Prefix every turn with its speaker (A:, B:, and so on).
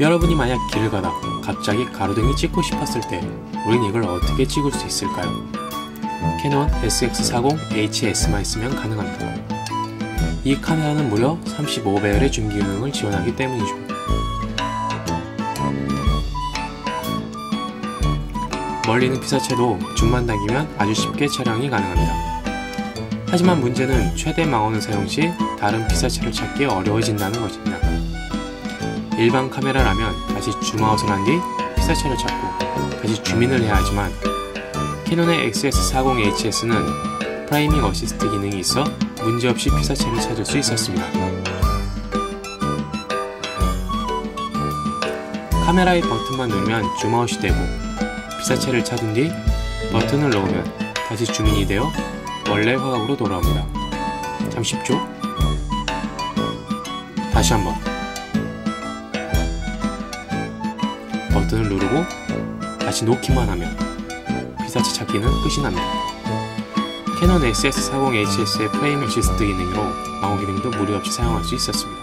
A: 여러분이 만약 길을 가다 갑자기 가로등이 찍고 싶었을 때 우린 이걸 어떻게 찍을 수 있을까요? 캐논 SX40HS만 있으면 가능합니다. 이 카메라는 무려 35배열의 줌 기능을 지원하기 때문이죠. 멀리 있는 피사체도 줌만 당기면 아주 쉽게 촬영이 가능합니다. 하지만 문제는 최대 망원을 사용 시 다른 피사체를 찾기 어려워진다는 것입니다. 일반 카메라라면 다시 줌아웃을 한 뒤 피사체를 찾고 다시 줌인을 해야 하지만 캐논의 XS40HS는 프라이밍 어시스트 기능이 있어 문제없이 피사체를 찾을 수 있었습니다. 카메라의 버튼만 누르면 줌아웃이 되고 피사체를 찾은 뒤 버튼을 넣으면 다시 줌인이 되어 원래 화각으로 돌아옵니다. 참 쉽죠? 다시 한번 버튼을 누르고 다시 놓기만 하면 피사체 찾기는 끝이 납니다. 캐논 XS40HS의 프레임 어시스트 기능으로 망호 기능도 무리 없이 사용할 수 있었습니다.